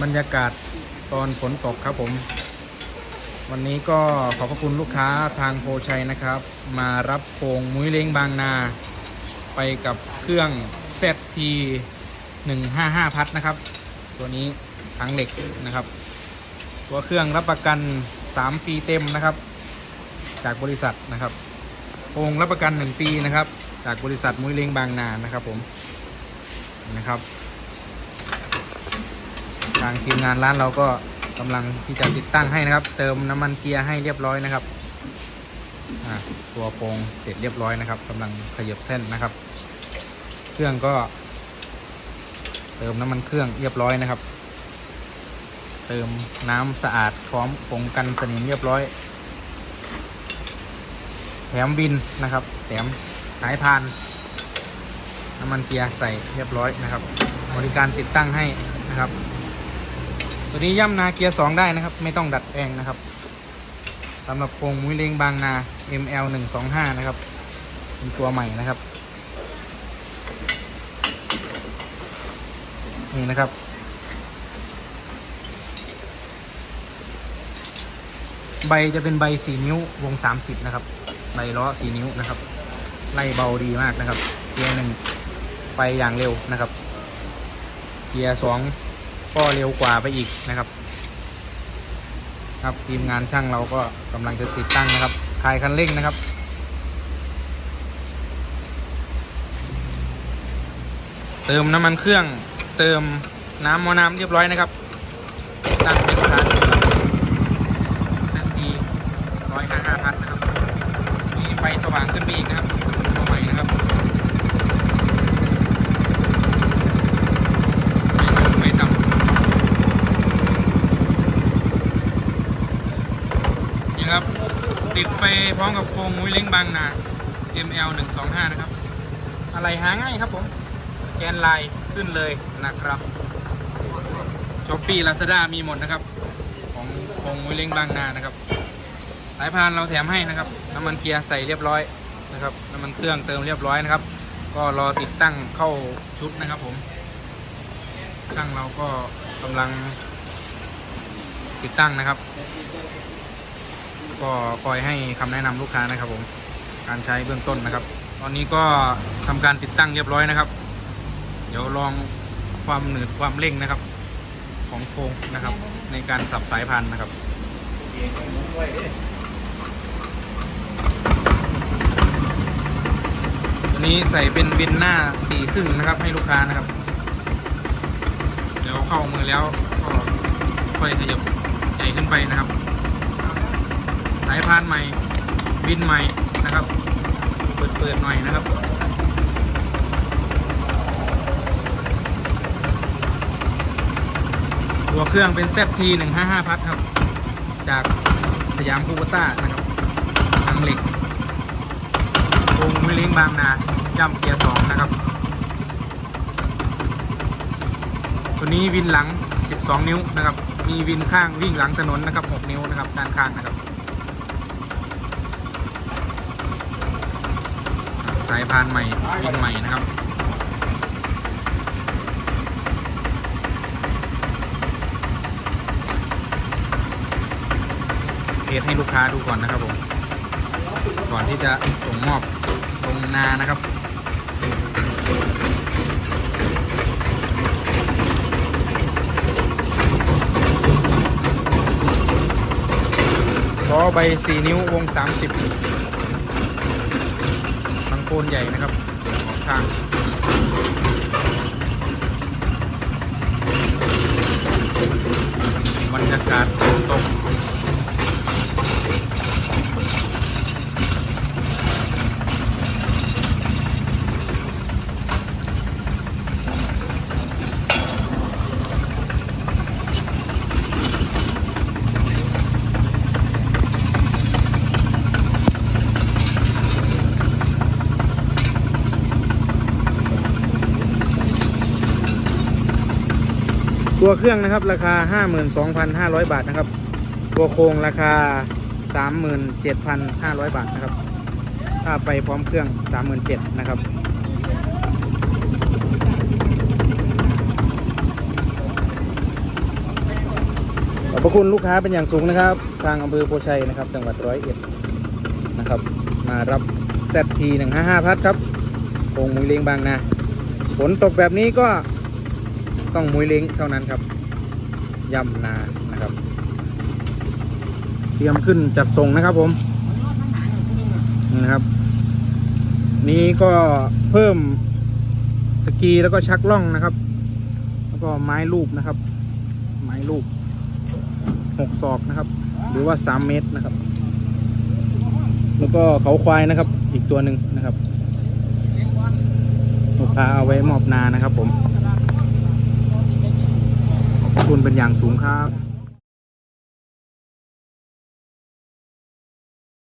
บรรยากาศตอนฝนตกครับผม วันนี้ก็ขอบพระคุณลูกค้าทางโพชัยนะครับ มารับโครงมุ้ยเล้งบางนา ไปกับเครื่อง ZT 155 พัดนะครับ ตัวนี้ถังเหล็กนะครับ ตัวเครื่องรับประกัน 3 ปีเต็มนะครับ จากบริษัทนะครับโครงรับประกัน 1 ปีนะครับ จากบริษัทมุ้ยเล้งบางนานะครับผมนะครับ ทางทีมงานร้านเราก็กำลังที่จะติดตั้งให้นะครับ เติมน้ำมันเกียร์ให้เรียบร้อยนะครับตัวโครงเสร็จเรียบร้อยนะครับกำลังขยับแท่นนะครับ เครื่องก็ เติมน้ำมันเครื่องเรียบร้อยนะครับ เติมน้ำสะอาดพร้อมผงกันสนิมเรียบร้อย แถมบินนะครับแถมสายพานน้ำมันเกียร์ใส่เรียบร้อยนะครับ บริการติดตั้งให้นะครับ ตัวนี้ย่ำนาเกียร์2ได้นะครับ ไม่ต้องดัดแปลงนะครับสำหรับโครงมุ้ยเลงบางนา ML 125นะครับเป็นตัวใหม่นะครับ นี่นะครับ ใบจะเป็นใบ4นิ้ววง30นะครับ ใบล้อ4นิ้วนะครับ ไล่เบาดีมากนะครับ เกียร์หนึ่งไปอย่างเร็วนะครับ เกียร์สอง ก็เร็วกว่าไปอีกนะครับ ครับทีมงานช่างเราก็กำลังจะติดตั้งนะครับคลายคันเร่งนะครับเติมน้ำมันเครื่องเติมน้ำมอน้ำเรียบร้อยนะครับ ตั้งเป็นคานนาทีร้อยห้าห้าพันนะครับ มีไฟสว่างขึ้นไปอีกนะครับตัวใหม่นะครับไม่ต่ำ ครับ ติดไปพร้อมกับโครงมุ้ยเล้งบางนา ML 125นะครับ อะไรหาง่ายครับผม แกนไลน์ขึ้นเลยนะครับช้อปปี้ลาซาด้ามีหมดนะครับ ของโครงมุ้ยเล้งบางนานะครับ สายพานเราแถมให้นะครับ น้ำมันเกียร์ใส่เรียบร้อยนะครับ น้ำมันเครื่องเติมเรียบร้อยนะครับ ก็รอติดตั้งเข้าชุดนะครับผม ช่างเราก็กำลังติดตั้งนะครับ ก็คอยให้คำแนะนำลูกค้านะครับผมการใช้เบื้องต้นนะครับ ตอนนี้ก็ทำการติดตั้งเรียบร้อยนะครับ เดี๋ยวลองความหนืดความเร่งนะครับ ของโครงนะครับ ในการสับสายพันธุ์นะครับตัวนี้ใส่เป็นบินหน้าสี่ครึ่งนะครับ ให้ลูกค้านะครับ เดี๋ยวเข้ามือแล้วก็ค่อยขยับใหญ่ขึ้นไปนะครับายพานใหม่บินใหม่นะครับ เปิดเปิดหน่อยนะครับตัวเครื่องเป็น ZT 155พัดครับ จากสยามคูปต้านะครับทางเหล็กวงมิลิงบางนาย่ำเกียร์สองนะครับ ตัวนี้วินหลัง 12 นิ้วนะครับ มีวินข้างวิ่งหลังถนนนะครับ 6 นิ้วนะครับ ด้านข้างนะครับ สายพานใหม่วินใหม่นะครับเทสให้ลูกค้าดูก่อนนะครับผมก่อนที่จะส่งมอบลงนานะครับล้อใบ 4 นิ้ววง 30 นใหญ่นะครับของทางบรรยากาศฝนตก ตัวเครื่องนะครับ ราคา 52,500 บาทนะครับ ตัวโครงราคา 37,500 บาทนะครับ ถ้าไปพร้อมเครื่อง 37,000นะครับขอบพระคุณลูกค้าเป็นอย่างสูงนะครับ ทางอำเภอโพชัยนะครับ จังหวัดร้อยเอ็ดนะครับ มารับแซทีหนึ่งห้าห้าพัดครับโป่งมุยเล้งบางนาฝนตกแบบนี้ก็ ต้องมุ้ยเล้งเท่านั้นครับยำนานะครับ เตรียมขึ้นจัดส่งนะครับผมนะครับ นี้ก็เพิ่มสกีแล้วก็ชักล่องนะครับ แล้วก็ไม้ลูบนะครับ ไม้ลูบหกศอกนะครับ หรือว่าสามเมตรนะครับ แล้วก็เขาควายนะครับ อีกตัวหนึ่งนะครับลูกค้าเอาไว้มอบนานะครับผม คุณเป็นอย่างสูงครับ